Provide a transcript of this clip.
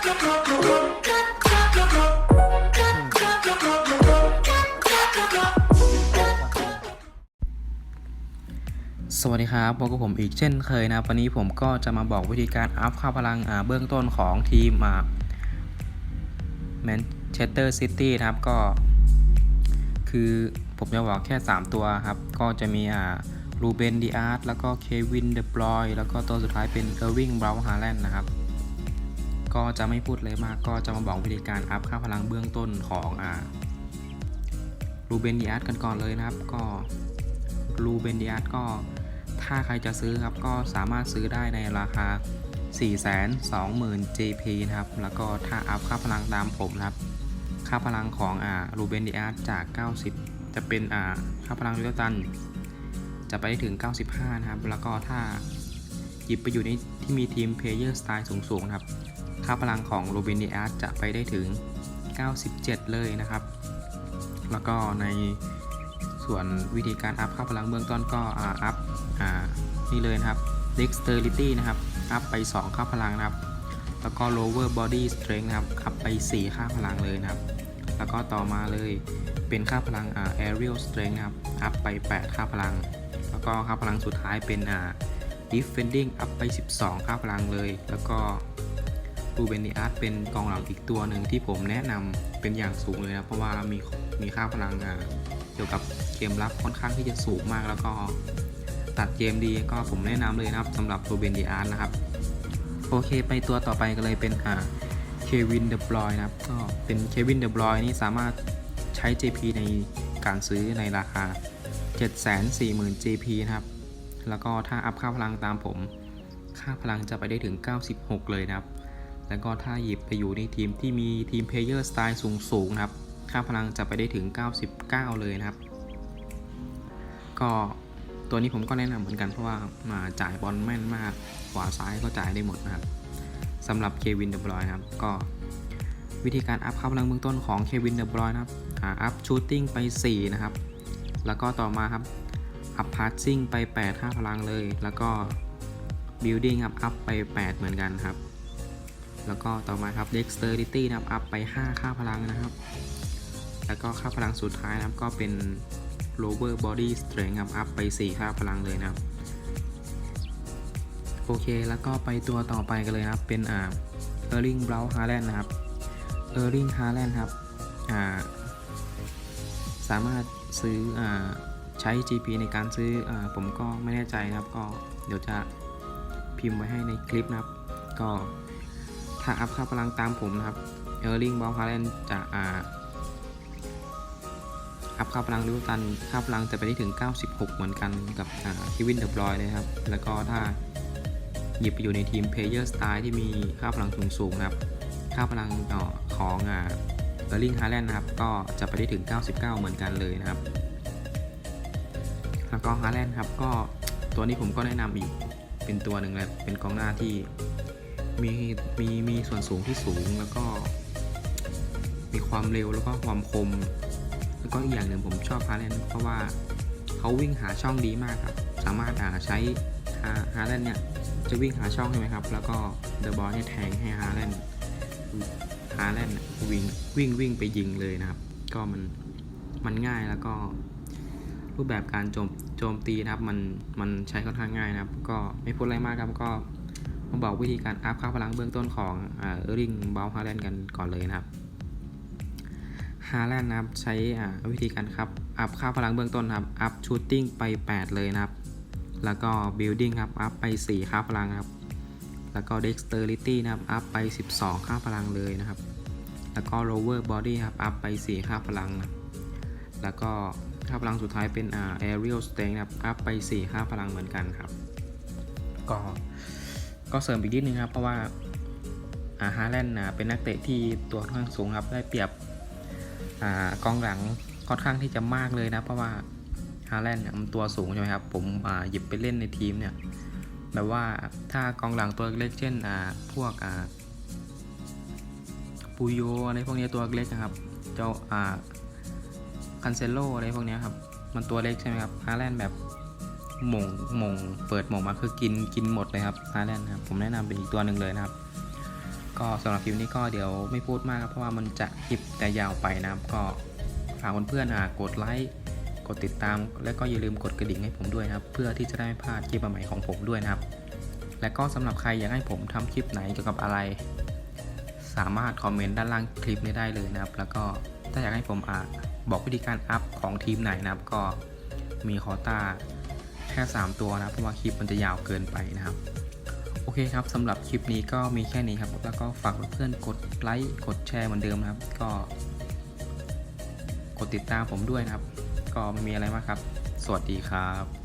สวัสดีครับพบกับผมอีกเช่นเคยนะวันนี้ผมก็จะมาบอกวิธีการอัพค่าพลังเบื้องต้นของทีมแมนเชสเตอร์ซิตี้นะครับก็ คือผมจะบอกแค่ 3 ตัวครับ ก็จะมีอ่ารูเบนดีอาร์ตแล้วก็เควินเดบรอยแล้วก็ตัวสุดท้ายเป็นเออร์วิงบราวน์ฮาแลนด์นะครับ ก็จะไม่พูดเลยมาก ก็จะมาบอกวิธีการอัพค่าพลังเบื้องต้นของอ่ารูเบนดีอาร์ตกันก่อนเลยนะครับ ก็รูเบนดีอาร์ตก็ถ้าใครจะซื้อครับก็สามารถซื้อได้ในราคา 420,000 GP นะครับ แล้วก็ถ้าอัพค่าพลังตามผมนะครับ ค่าพลังของอ่ารูเบนดีอาร์จาก 90 จะเป็นอ่าค่าพลังลิตตัน จะไปได้ถึง 95 นะครับ แล้วก็ถ้าหยิบไปอยู่ในที่มีทีมเพลเยอร์สไตล์สูงๆนะครับ ค่าพลังของรูเบนดีอาจะไปได้ถึง 97 เลยนะครับ แล้วก็ในส่วนวิธีการอัพค่าพลังเบื้องต้นก็อัพนี่เลยนะครับ dexterity นะครับ อัพไป 2 ค่าพลังนะครับ แล้วก็ lower body strength นะครับ อัพไป 4 ค่าพลังเลยนะครับ แล้วก็ต่อมาเลยเป็นค่าพลัง aerial strength นะครับ อัพไป 8 ค่าพลัง แล้วก็ค่าพลังสุดท้ายเป็น defending อัพไป 12 ค่าพลังเลย แล้วก็ รูเบนดีอาร์เป็นกองหลังอีกตัวหนึ่งที่ผมแนะนำเป็นอย่างสูงเลยนะเพราะว่ามีมีค่าพลังเกี่ยวกับเกมรับค่อนข้างที่จะสูงมากแล้วก็ตัดเกมดีก็ผมแนะนำเลยนะครับสำหรับรูเบนดีอาร์นะครับโอเคไปตัวต่อไปกันเลยเป็นอ่าเควินเดบรอยนะครับก็เป็นเควินเดบรอยนี่สามารถใช้ JP ในการซื้อในราคา 740,000 JP นะครับ แล้วก็ถ้าอัพค่าพลังตามผม ค่าพลังจะไปได้ถึง 96 เลยนะครับ แล้วก็ถ้าหยิบไปอยู่ในทีมที่มีทีมเพลเยอร์สไตล์สูงๆนะครับ ค่าพลังจะไปได้ถึง 99 เลยนะครับ ก็ตัวนี้ผมก็แนะนำเหมือนกันเพราะว่ามาจ่ายบอลแม่นมากขวาซ้ายก็จ่ายได้หมดนะครับสำหรับเควินเดบรอยนะครับ ก็วิธีการอัพค่าพลังเบื้องต้นของเควินเดบรอยนะครับอ่าอัพชูตติ้งไป 4 นะครับ แล้วก็ต่อมาครับอัพพาสซิ่งไป8ค่าพลังเลย แล้วก็บิลดิ้งครับอัพไป 8 เหมือนกันครับ แล้วก็ต่อมาครับ dexterity นะครับ อัพไป 5 ค่าพลังนะครับ แล้วก็ค่าพลังสุดท้ายนะครับ ก็เป็น lower body strength ครับ อัพไป 4 ค่าพลังเลยนะครับ โอเค แล้วก็ไปตัวต่อไปกันเลยนะครับ เป็นอ่า Erling Braut Haaland นะครับ Erling Haaland ครับ อ่า สามารถซื้ออ่าใช้ GP ในการซื้ออผมก็ไม่แน่ใจนะครับ ก็เดี๋ยวจะพิมพ์ไว้ให้ในคลิปนะครับ ก็ ถ้าอัพค่าพลังตามผมนะครับเออร์ลิงบอลฮาเลนจะอ่าอัพค่าพลังลิวตันค่าพลังจะไปได้ถึง 96 เหมือนกันกับอ่าคิวินเดอบรอยเลยครับ แล้วก็ถ้าหยิบไปอยู่ในทีมเพลเยอร์สไตล์ที่มีค่าพลังสูงๆนะครับ ค่าพลังเอ่อของอ่าเออร์ลิงฮาแลนด์นะครับ ก็จะไปได้ถึง 99 เหมือนกันเลยนะครับ แล้วก็ฮาแลนด์ครับก็ตัวนี้ผมก็แนะนำอีกเป็นตัวหนึ่งเลยเป็นกองหน้าที่ มีมีมีส่วนสูงที่สูงแล้วก็ มีความเร็วแล้วก็ความคม แล้วก็อีกอย่างหนึ่งผมชอบฮาแลนด์เพราะว่าเขาวิ่งหาช่องดีมากครับ สามารถาใช้ฮาแลนด์เนี่ยจะวิ่งหาช่องใช่ไหมครับ แล้วก็เดอะบอลเนี่ยแทงให้ฮาแลนด์ฮาแลนด์วิ่งวิ่งวิ่งไปยิงเลยนะครับ ก็มันมันง่ายแล้วก็ รูปแบบการโจมโจมตีนะครับ มันมันใช้ค่อนข้างง่ายนะครับ ก็ไม่พูดอะไรมากครับก็ มาบอกวิธีการอัพค่าพลังเบื้องต้นของเออริงบอลฮาแลนด์กันก่อนเลยนะครับฮาแลนด์นะครับใช้วิธีการครับอัพค่าพลังเบื้องต้นครับอัพชูตติ้งไป 8 เลยนะครับ แล้วก็บิลดิ้งครับอัพไป 4 ค่าพลังครับ แล้วก็ dexterity นะครับอัพไป 12 ค่าพลังเลยนะครับ แล้วก็ lower body ครับอัพไป 4 ค่าพลังนะแล้วก็ค่าพลังสุดท้ายเป็นอ่า aerial strength ครับอัพไป 4 ค่าพลังเหมือนกันครับ ก็ ก็เสริมอีกนิดนึงครับ เพราะว่าอาฮาแลนด์เป็นนักเตะที่ตัวค่อนข้างสูงครับ ได้เปรียบอกองหลังค่อนข้างที่จะมากเลยนะ เพราะว่าฮาแลนด์มันตัวสูงใช่ไหมครับ ผมหยิบไปเล่นในทีมเนี่ยแบบว่าถ้ากองหลังตัวเล็กเช่นพวกปูโยอะไรพวกนี้ตัวเล็กนะครับเจ้าอ่าคันเซโลอะไรพวกเนี้ยครับ มันตัวเล็กใช่ไหมครับฮาแลนด์แบบ หม่งหม่งเปิดหม่งมาคือกินกินหมดเลยครับฮาแลนด์ครับผมแนะนำเป็นอีกตัวหนึ่งเลยนะครับ ก็สำหรับคลิปนี้ก็เดี๋ยวไม่พูดมากครับเพราะว่ามันจะคลิปแต่ยาวไปนะครับก็ฝากเพื่อนๆอะกดไลค์กดติดตาม และก็อย่าลืมกดกระดิ่งให้ผมด้วยนะครับ เพื่อที่จะได้ไม่พลาดคลิปใหม่ของผมด้วยนะครับ และก็สำหรับใครอยากให้ผมทำคลิปไหนเกี่ยวกับอะไร สามารถคอมเมนต์ด้านล่างคลิปนี้ได้เลยนะครับ แล้วก็ถ้าอยากให้ผมอะบอกวิธีการอัพของทีมไหนนะครับก็มีคอต้า แค่ 3 ตัวนะเพราะว่าคลิปมันจะยาวเกินไปนะครับ โอเคครับสำหรับคลิปนี้ก็มีแค่นี้ครับ แล้วก็ฝากเพื่อนกดไลค์กดแชร์เหมือนเดิมนะครับ ก็ กดติดตามผมด้วยนะครับ ก็ไม่มีอะไรมากครับ สวัสดีครับ